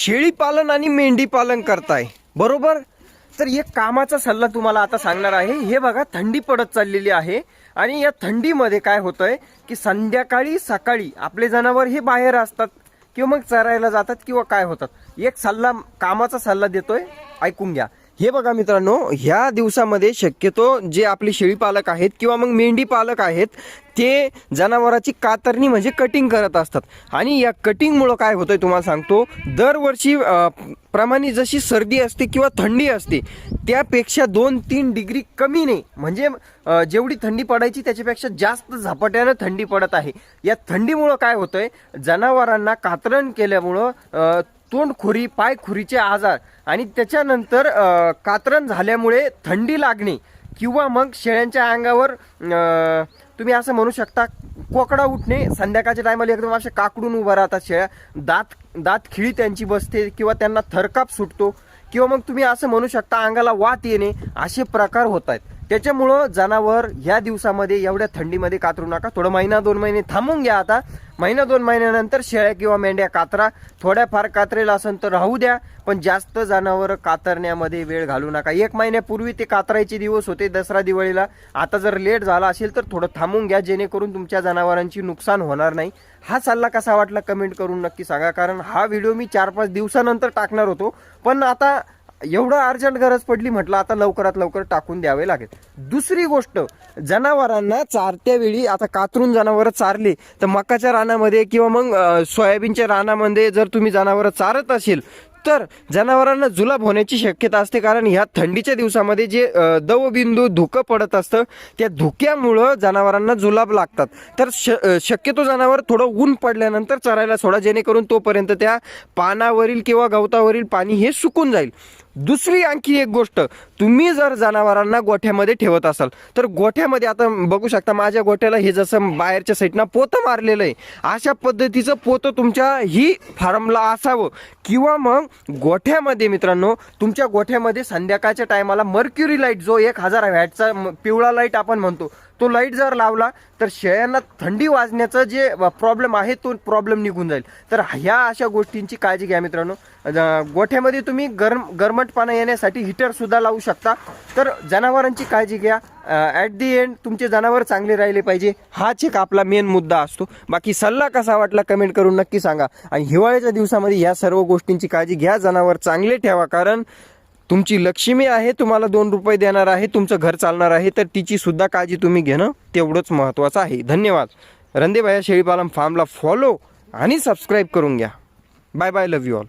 शेळी पालन आणि मेंढी पालन करताय. बरोबर? तर एक कामाचा सल्ला तुम्हाला आता सांगणार आहे. हे बघा थंडी पडत चाललेली आहे आणि या थंडीमध्ये काय होतंय की संध्याकाळी सकाळी आपले जनावर हे बाहेर असतात किंवा मग चरायला जातात किंवा काय होतात. एक सल्ला कामाचा सल्ला देतोय. ऐकून घ्या. हे बघा मित्रांनो ह्या दिवसामध्ये शक्यतो जे आपले शेळी पालक आहेत किंवा मग मेंढी पालक आहेत ते जनावराची कातरणी म्हणजे कटिंग करत असतात. आणि या कटिंगमुळं काय होतं आहे तुम्हाला सांगतो दरवर्षी प्रमाणे जशी सर्दी असते किंवा थंडी असते त्यापेक्षा दोन तीन डिग्री कमी नाही. म्हणजे जेवढी थंडी पडायची त्याच्यापेक्षा जास्त झपाट्यानं थंडी पडत आहे. या थंडीमुळं काय होतं आहे जनावरांना कातरण केल्यामुळं तोंडखुरी पायखुरीचे आजार आणि त्याच्यानंतर कातरण झाल्यामुळे थंडी लागणे किंवा मग शेळ्यांच्या अंगावर तुम्ही असं म्हणू शकता कोकडा उठणे. संध्याकाळच्या टायमाला एकदम असे काकडून उभा राहतात शेळ्या. दात दात खिळी त्यांची बसते किंवा त्यांना थरकाप सुटतो किंवा मग तुम्ही असं म्हणू शकता अंगाला वात येणे. असे प्रकार होत आहेत. त्याच्यामुळं जनावर ह्या दिवसामध्ये एवढ्या थंडीमध्ये कातरू नका. थोडं महिना दोन महिने थांबून घ्या आता. महिना दोन महिन्यानंतर शेळ्या किंवा मेंढ्या कातरा. थोड्याफार कात्रेला असेल तर राहू द्या पण जास्त जनावर कातरण्यामध्ये वेळ घालू नका. एक महिन्यापूर्वी ते कातरायचे दिवस होते दसरा दिवाळीला. आता जर लेट झाला असेल तर थोडं थांबून घ्या जेणेकरून तुमच्या जनावरांची नुकसान होणार नाही. हा सल्ला कसा वाटला कमेंट करून नक्की सांगा कारण हा व्हिडिओ मी चार पाच दिवसानंतर टाकणार होतो. पण आता एवढं अर्जंट गरज पडली म्हटलं आता लवकरात लवकर टाकून द्यावे लागेल. दुसरी गोष्ट जनावरांना चारत्या वेळी आता कातरून जनावरं चारली तर मकाच्या रानामध्ये किंवा मग सोयाबीनच्या रानामध्ये जर तुम्ही जनावरं चारत असेल तर जनावरांना जुलाब होण्याची शक्यता असते. कारण ह्या थंडीच्या दिवसामध्ये जे दवबिंदू धुकं पडत असतं त्या धुक्यामुळं जनावरांना जुलाब लागतात. तर श शक्यतो जनावर थोडं ऊन पडल्यानंतर चरायला सोडा जेणेकरून तोपर्यंत त्या पानावरील किंवा गवतावरील पाणी हे सुकून जाईल. दुसरी आणखी एक गोष्ट तुम्ही जर जनावरांना गोठ्यामध्ये ठेवत असाल तर गोठ्यामध्ये आता बघू शकता माझ्या गोठ्याला हे जसं बाहेरच्या साईडनं पोतं मारलेलं आहे अशा पद्धतीचं पोतं तुमच्या ही फार्मला असावं. किंवा मग गोठ्यामध्ये मित्रांनो तुमच्या गोठ्यामध्ये संध्याकाळच्या टायमाला मर्क्युरी लाइट जो एक हजार व्हॅटचा पिवळा लाइट आपण म्हणतो तो लाइट जर लावला तर शेळ्यांना थंडी वाजण्याचं जे प्रॉब्लेम आहे तो प्रॉब्लेम निघून जाईल. तर ह्या अशा गोष्टींची काळजी घ्या मित्रांनो. गोठ्यामध्ये तुम्ही गरम गरमट गरमटपणा येण्यासाठी हिटर सुद्धा लावू शकता. तर जनावरांची काळजी घ्या. ॲट दी एंड तुमचे जनावर चांगले राहिले पाहिजे. हाच एक आपला मेन मुद्दा असतो. बाकी सल्ला कसा वाटला कमेंट करून नक्की सांगा. आणि हिवाळ्याच्या दिवसामध्ये ह्या सर्व गोष्टींची काळजी घ्या. जनावर चांगले ठेवा कारण तुमची लक्ष्मी आहे तुम्हाला दोन रुपये देणार आहे तुमचं घर चालणार आहे तर तिची सुद्धा काळजी तुम्ही घेणं तेवढंच महत्त्वाचं आहे. धन्यवाद. रंदेबाया शेळीपालन फार्मला फॉलो आणि सबस्क्राईब करून घ्या. Bye bye love you all